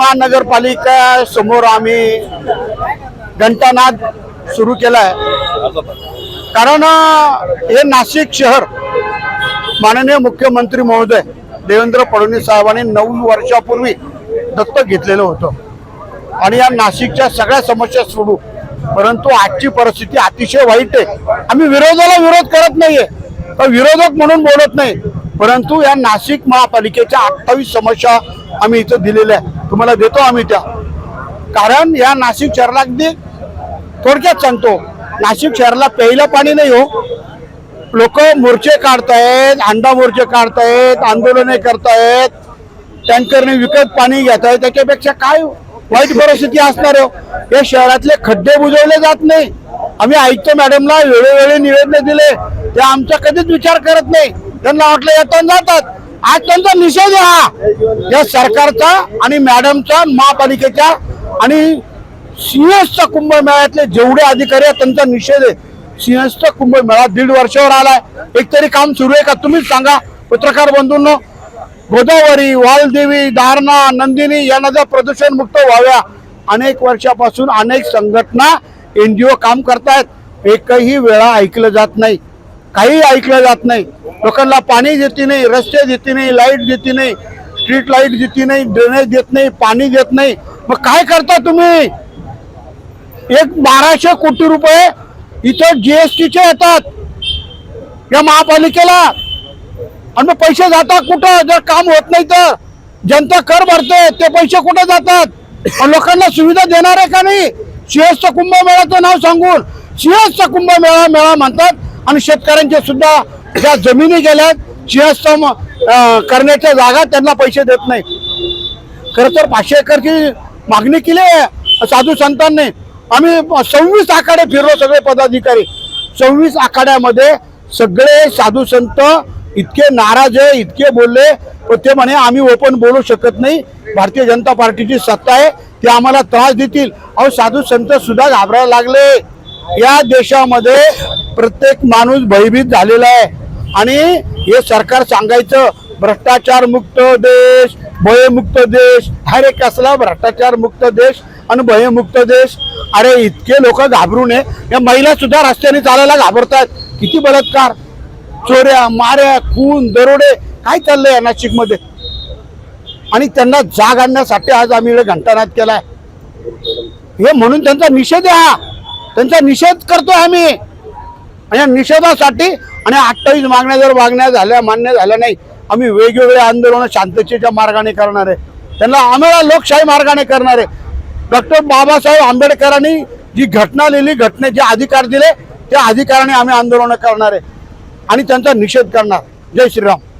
महानगरपालिका समोर आम्ही घंटानाद सुरू केलाय. कारण हे नाशिक शहर माननीय मुख्यमंत्री महोदय देवेंद्र फडणवीस साहेबांनी नऊ वर्षापूर्वी दत्तक घेतलेलं होतं. आणि या नाशिकच्या सगळ्या समस्या सोडू. परंतु आजची परिस्थिती अतिशय वाईट आहे. आम्ही विरोधाला विरोध करत नाहीये. विरोधक म्हणून बोलत नाही. परंतु या नाशिक महापालिकेच्या अठ्ठावीस समस्या आम्ही इथं दिलेल्या आहे तुम्हाला देतो आम्ही त्या. कारण या नाशिक शहराला अगदी थोडक्यात सांगतो. नाशिक शहराला प्यायला पाणी नाही हो. लोक मोर्चे काढतायत अंडा मोर्चे काढतायत आंदोलने करतायत टँकरने विकत पाणी घेत आहे त्याच्यापेक्षा काय वाईट परिस्थिती असणार आहे हो? या शहरातले खड्डे बुजवले जात नाही. आम्ही ऐकतो मॅडमला वेळोवेळी निवेदन दिले. ते आमचा कधीच विचार करत नाही. त्यांना वाटलं येतात जातात. आज त्यांचा निषेध हा. या सरकारचा आणि मॅडमचा महापालिकेच्या आणि सिंहस्थ कुंभमेळ्यातले जेवढे अधिकारी आहेत त्यांचा निषेध आहे. सिंहस्थ कुंभमेळा दीड वर्षावर आलाय. एक तरी काम सुरू आहे का? तुम्हीच सांगा. पत्रकार बंधूंनो गोदावरी वालदेवी दारणा नंदिनी या नद्या प्रदूषण मुक्त व्हाव्या. अनेक वर्षापासून अनेक संघटना एनजीओ काम करतायत. एकही वेळा ऐकलं जात नाही. काही ऐकलं जात नाही. लोकांना पाणी देते नाही रस्ते देते नाही लाइट देते नाही स्ट्रीट लाइट देते नाही ड्रेनेज देत नाही पाणी देत नाही. मग काय करता तुम्ही? एक बाराशे कोटी रुपये इथं जीएसटीचे येतात. या महापालिकेला. आणि मग पैसे जातात कुठं? जर काम होत नाही तर. जनता कर भरते ते पैसे कुठे जातात? आणि लोकांना सुविधा देणार आहे का नाही? सिंहस्थ कुंभमेळ्याचं नाव सांगून. सिंहस्थ कुंभमेळा मेळा म्हणतात. आणि शेतकऱ्यांचे सुद्धा ज्या जमिनी गेल्यात सिंहस्थ करण्याच्या जागा त्यांना पैसे देत नाही खर तर पाचशे एकरची मागणी केली आहे साधू संतांनी. आम्ही सव्वीस आखाडे फिरलो सगळे पदाधिकारी. सव्वीस आखाड्यामध्ये सगळे साधू संत इतके नाराज आहे इतके बोलले पण ते म्हणे आम्ही ओपन बोलू शकत नाही. भारतीय जनता पार्टीची सत्ता आहे. ते आम्हाला त्रास देतील. अहो साधू संत सुद्धा घाबरायला लागले. या देशामध्ये प्रत्येक माणूस भयभीत झालेला आहे. आणि हे सरकार सांगायचं भ्रष्टाचार मुक्त देश भयमुक्त देश. हर एक कसला भ्रष्टाचार मुक्त देश आणि भयमुक्त देश. अरे इतके लोक घाबरू नये. या महिला सुद्धा रस्त्याने चालायला घाबरतात किती बलात्कार. चोऱ्या माऱ्या खून दरोडे काय चाललंय या नाशिकमध्ये? आणि त्यांना जाग आणण्यासाठी आज आम्ही इकडे घंटानाद केलाय. हे म्हणून त्यांचा निषेध आहे हा. त्यांचा निषेध करतोय आम्ही. आणि या निषेधासाठी आणि अठ्ठावीस मागण्या जर मागण्या झाल्या मान्य झाल्या नाही आम्ही वेगवेगळे आंदोलन शांततेच्या मार्गाने करणार आहे. त्यांना आम्हाला लोकशाही मार्गाने करणार आहे. डॉक्टर बाबासाहेब आंबेडकरांनी जी घटना लिहिली घटनेचे अधिकार दिले त्या अधिकाराने आम्ही आंदोलन करणार आहे आणि त्यांचा निषेध करणार. जय श्रीराम.